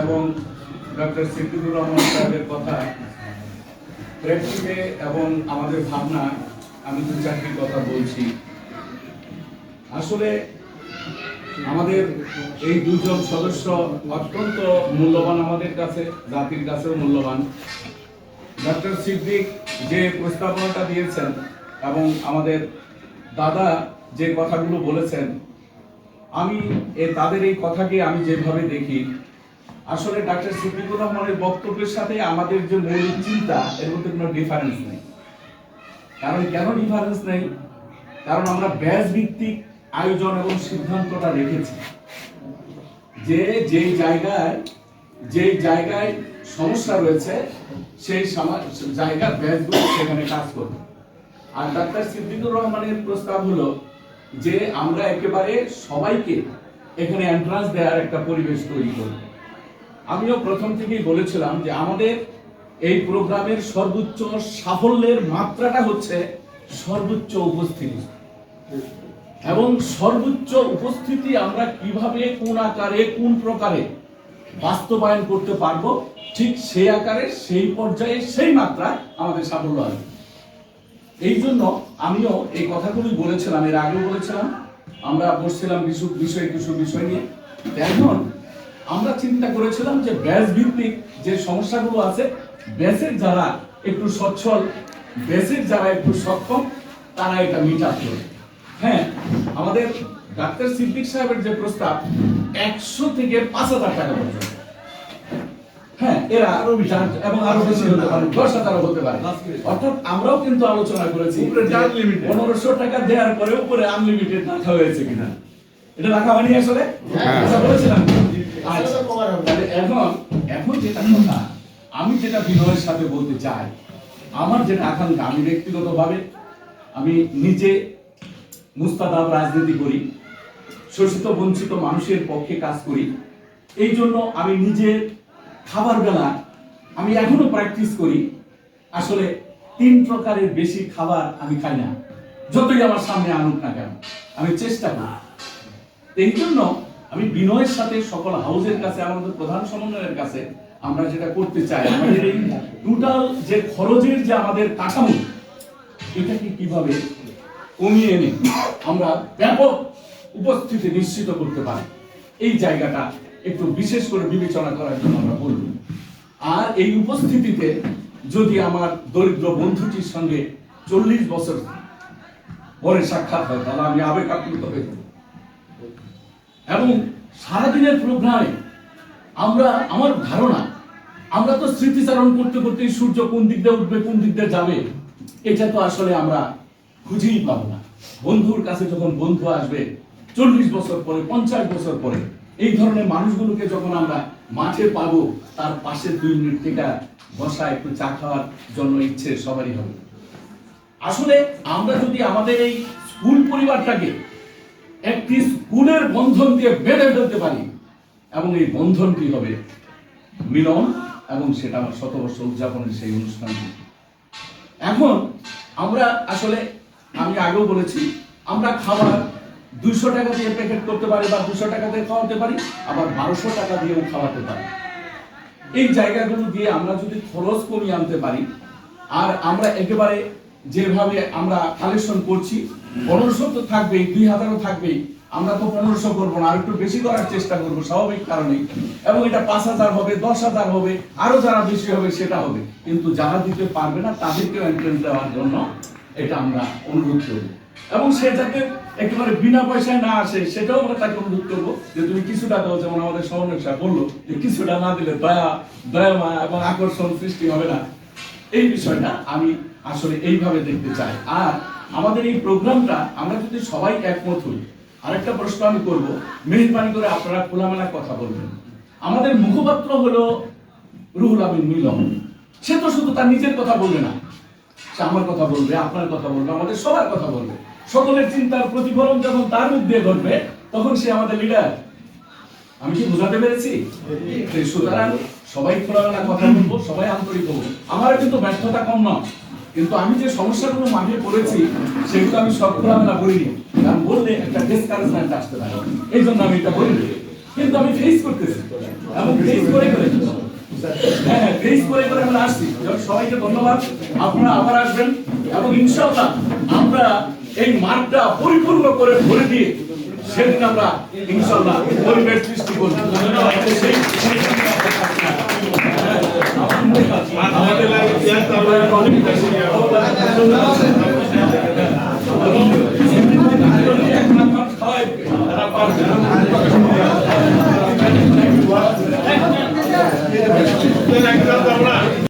এবং ডক্টর সিদ্দিকুর রহমান সাহেবের কথা প্রেক্ষিতে এবং আমাদের ভাবনা, আমি দু চারটি কথা বলছি। আসলে আমাদের এই দুজন সদস্য অত্যন্ত মূল্যবান আমাদের কাছে, জাতির কাছেও মূল্যবান। ডক্টর সিদ্দিক যে প্রস্তাবনাটা দিয়েছেন এবং আমাদের দাদা যে কথাগুলো বলেছেন, আমি তাদের এই কথাকে আমি যেভাবে দেখি আসলে ডাক্তার সিদ্দিকুর রহমানের বক্তব্যের সাথে আমাদের যে মৌলিক চিন্তা, এর মধ্যে কোনো ডিফারেন্স নেই। কারণ কেন ডিফারেন্স নেই? কারণ আমরা ব্যাস ভিত্তিক আয়োজন এবং সিদ্ধান্তটা রেখেছি যে যেই জায়গায় যেই জায়গায় সমস্যা রয়েছে, সেই জায়গার ব্যাচগুলো সেখানে কাজ করবে। আর ডাক্তার সিদ্দিকুর রহমানের প্রস্তাব হলো যে আমরা একেবারে সবাইকে এখানে এন্ট্রান্স দেওয়ার একটা পরিবেশ তৈরি করব। আমিও প্রথম থেকেই বলেছিলাম যে আমাদের এই প্রোগ্রামের সর্বোচ্চ সাফল্যের মাত্রাটা হচ্ছে সর্বোচ্চ উপস্থিতি। এবং সর্বোচ্চ উপস্থিতি আমরা কীভাবে কোন আকারে, কোন প্রকারে বাস্তবায়ন করতে পারব, ঠিক সেই আকারে, সেই পর্যায়ে সেই মাত্রায় আমাদের সাফল্য আসবে। এই জন্য আমিও এই কথাগুলি বলেছিলাম, এর আগেও বলেছিলাম, আমরা বসছিলাম কিছু বিষয় কিছু বিষয় নিয়ে। এখন আমরা চিন্তা করেছিলাম যে ব্যাস ভিত্তিক যে সমস্যাগুলো আছে ব্যাসের যারা একটু সচ্ছল ব্যাসের যারা একটু সক্ষম তারা এটা মিট আপ হ্যাঁ আমাদের ডাক্তার সিদ্দিক সাহেবের যে প্রস্তাব একশো থেকে পাঁচ হাজার টাকা পর্যন্ত। হ্যাঁ এরা আরও এবং আরও বেশি হতে পারে দশ হাজারও হতে পারে। অর্থাৎ আমরাও কিন্তু আলোচনা করেছি পনেরোশো টাকা দেওয়ার পরে উপরে আনলিমিটেড রাখা হয়েছে কিনা। এটা রাখা হয়নি আসলে? হ্যাঁ। আচ্ছা, বলেছিলাম। আচ্ছা। এখন এখন যেটা কথা আমি যেটা বিনয়ের সাথে বলতে চাই আমার যেটা আকাঙ্ক্ষা আমি ব্যক্তিগতভাবে আমি নিজে মুস্তাদাব রাজনীতি করি শোষিত বঞ্চিত মানুষের পক্ষে কাজ করি এই জন্য আমি নিজে খাবার বেলা আমি এখনও প্র্যাকটিস করি আসলে তিন প্রকারের বেশি খাবার আমি খাই না যতই আমার সামনে আনুক না কেন আমি চেষ্টা করি। এই জন্য আমি বিনয়ের সাথে সকল হাউসের কাছে, আমাদের প্রধান সমন্বয়ের কাছে আমরা যেটা করতে চাই আমাদের এই টোটাল যে খরচের যে আমাদের কাঠামো, এটাকে কীভাবে কমিয়ে এনে আমরা ব্যাপক উপস্থিতি নিশ্চিত করতে পারি, এই জায়গাটা একটু বিশেষ করে বিবেচনা করার জন্য আমরা বলব আর এই উপস্থিতিতে যদি আমার দরিদ্র বন্ধুটির সঙ্গে চল্লিশ বছর পরে সাক্ষাৎ হয়, তাহলে আমি আবেগ আপ্লুত হয়ে। এবং সারাদিনের প্রোগ্রামে আমরা, আমার ধারণা, আমরা তো স্মৃতিচারণ করতে করতে সূর্য কোন দিক দিয়ে উঠবে, কোন দিক দিয়ে যাবে, এটা তো আসলে আমরা খুঁজেই পাবো না। বন্ধুর কাছে যখন বন্ধু আসবে, চল্লিশ বছর পরে, পঞ্চাশ বছর পরে, এই ধরনের মানুষগুলোকে যখন আমরা মাঠে পাবো, তার পাশে দুই মিনিট থেকে বসা একটু চা খাওয়ার জন্য ইচ্ছে সবারই হবে। আসলে আমরা যদি আমাদের এই স্কুল পরিবারটাকে একটি স্কুলের বন্ধন দিয়ে বেঁধে ফেলতে পারি। এবং এই বন্ধনটি হবে মিলন, এবং সেটা আমার শতবর্ষ উদযাপনের সেই অনুষ্ঠানটি। এখন আমরা আসলে, আমি আগেও বলেছি, আমরা খাবার দুইশো টাকা দিয়ে প্যাকেট করতে পারি বা দুশো টাকা দিয়ে খাওয়াতে পারি, আবার বারোশো টাকা দিয়েও খাওয়াতে পারি। এই জায়গাগুলো দিয়ে আমরা যদি খরচ কমিয়ে আনতে পারি, আর আমরা একেবারে যেভাবে আমরা কালেকশন করছি, পনেরোশো তো থাকবেই, দুই হাজারও থাকবেই, আমরা তো পনেরোশো করব না আর একটু বেশি করার চেষ্টা করব স্বাভাবিক কারণে এবং এটা পাঁচ হাজার হবে, দশ হাজার হবে আরও যারা বেশি হবে সেটা হবে। কিন্তু যারা দিতে পারবে না, তাদেরকেও এন্ট্রেন্স দেওয়ার জন্য এটা আমরা অনুরোধ করব। এবং সে যাতে একেবারে বিনা পয়সায় না আসে, সেটাও আমরা তাকে অনুরোধ করব যে তুমি কিছুটা দাও, যেমন আমাদের সমন্বয় সাহেব বলল যে কিছুটা না দিলে দয়া দয়া, মায়া এবং আকর্ষণ সৃষ্টি হবে না। এই বিষয়টা আমি আসলে এইভাবে দেখতে চাই। আর আমাদের এই প্রোগ্রামটা আমরা যদি সবাই একমত হই আরেকটা প্রশ্ন আমি করব। মেহরবানি করে আপনারা খোলামেলা কথা বলবেন। আমাদের মুখপাত্র হলো রুহুল আমিন মিলন সে তো শুধু তার নিজের কথা বলবে না। সে আমার কথা বলবে আপনার কথা বলবে আমাদের সবার কথা বলবে। সকলের চিন্তার প্রতিফলন যখন তার মধ্যে ঘটবে তখন সে আমাদের লিডার আমি কি বোঝাতে পেরেছি? তো সুতরাং সবাই খোলামেলা কথা বলব সবাই আন্তরিক হব। আমার কিন্তু ব্যর্থতা কম নয়। কিন্তু আমি যে সমস্যাগুলো মাঠে পড়েছি, সেগুলো আমি সব খোলামেলা বলিনি কারণ বললে একটা ডিসকারেজমেন্ট আসতে পারে। এই জন্য আমি এটা বলিনি। কিন্তু আমি ফেস করতেছি। এবং ফেস করে করে হ্যাঁ হ্যাঁ ফেস করে করে আমরা আসছি। সবাইকে ধন্যবাদ। আপনারা আবার আসবেন। এবং ইনশাআল্লাহ আমরা এই মাঠটা পরিপূর্ণ করে ভরে দিয়ে সেদিন আমরা ইনশাআল্লাহ পরিবেশ সৃষ্টি করব। সেই- হ্যাঁ, আমাদের-